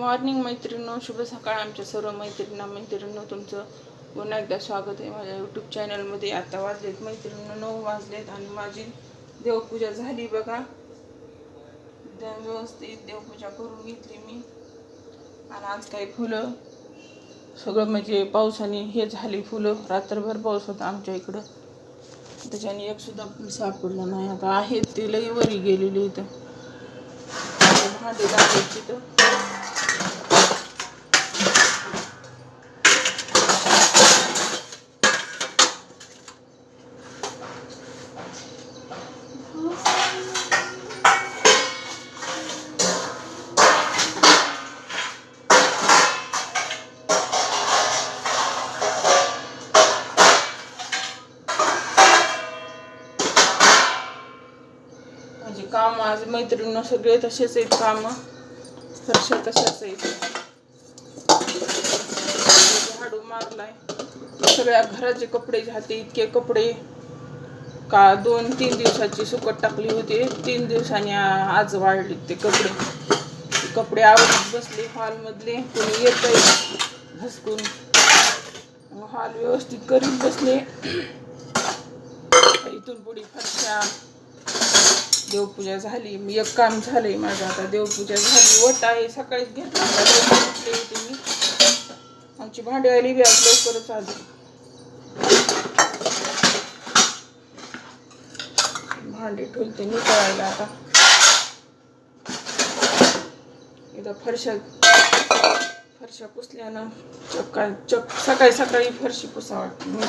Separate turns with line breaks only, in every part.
Morning मैत्रिणींनो शुभ सकाळ आमच्या सर्व मैत्रिणींना मैत्रिणींनो तुमचं पुन्हा एकदा स्वागत आहे माझ्या यूट्यूब चॅनलमध्ये आता वाजलेत मैत्रिणीनं नऊ वाजलेत आणि माझी देवपूजा झाली बघा. एकदम व्यवस्थित देवपूजा करून घेतली मी. आणि आज काही फुलं सगळं म्हणजे पावसाने हे झाली फुलं. रात्रभर पाऊस होता आमच्या इकडं. त्याच्याने एकसुद्धा फुल सापडलं नाही. आता आहेत ते लई वरी गेलेली इथं. आता भांडे दाखवायची काम आज मैत्रिणी सगळे तसेच आहेत काम. फरशा तशाच आहेत. झाडू मारलाय. सगळ्या घराचे कपडे झाते इतके कपडे. का दोन तीन दिवसाची सुकट टाकली होती. तीन दिवसांनी आज वाढले ते कपडे. कपडे आवडत बसले हॉलमधले कोणी येत घसकून. हॉल व्यवस्थित करीत बसले. इथून पुढे फरशा. देवपूजा झाली मी एक काम झालंय माझं आता. देवपूजा झाली वट आहे सकाळीच घेतला होता, लवकर मी. आमची भांडेवाली बी आज लवकरच आली. भांडे ठेवते करायला आता. इथं फरशा फरशा पुसल्यानं चक्का चक सकाळी सकाळी फरशी पुसा वाटते. मी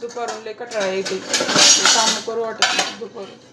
दुपारून लय कटाळा येते. कामं करू वाटत दुपारून.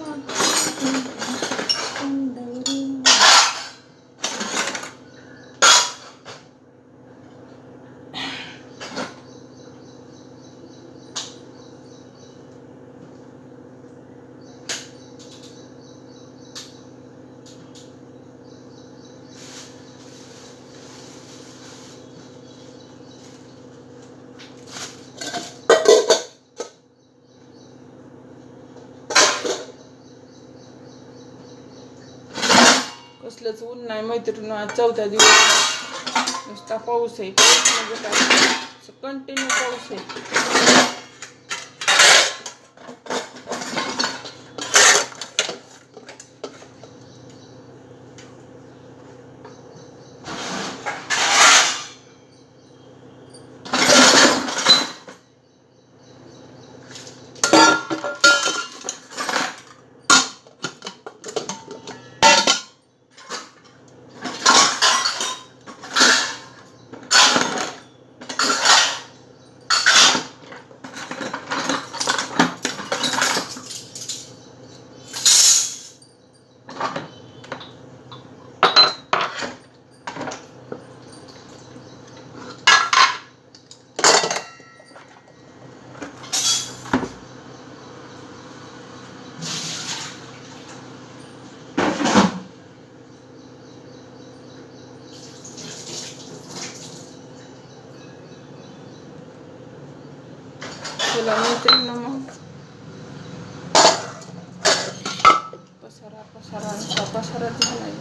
कसलंच ऊन नाही मैत्रिणी आज चौथा दिवस नुसता पाऊस आहे. पाऊस म्हणजे काय कंटिन्यू पाऊस आहे. चला मैत्रीण मग पसारा पसारा नुसता पसारा झालाय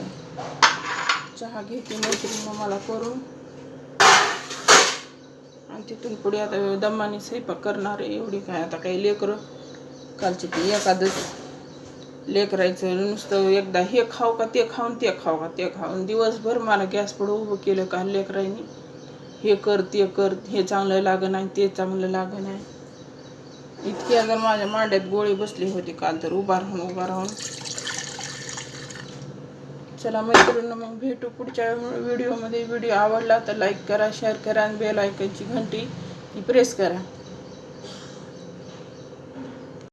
चहा घेते मैत्रीण मला करून आणि तिथून पुढे आता दमाने स्वयंपाक करणार आहे एवढी काय आता काही लेकरं कालची ती एखादच लेकरायचं नुसतं एकदा हे खाऊ का ते खाऊन ते खाऊ का ते खाऊन दिवसभर मला गॅस पुढं उभं केलं का लेकरांनी हे कर ते कर हे चांगलं लागं नाही ते चांगलं लागं नाही इतकी जर माझ्या मांड्यात गोळी बसली होती काल तर उभा राहून उभा राहून. चला मैत्रिणी मग भेटू पुढच्या व्हिडिओमध्ये. व्हिडिओ आवडला तर लाईक करा शेअर करा आणि बेल आयकनची घंटी ती प्रेस करा.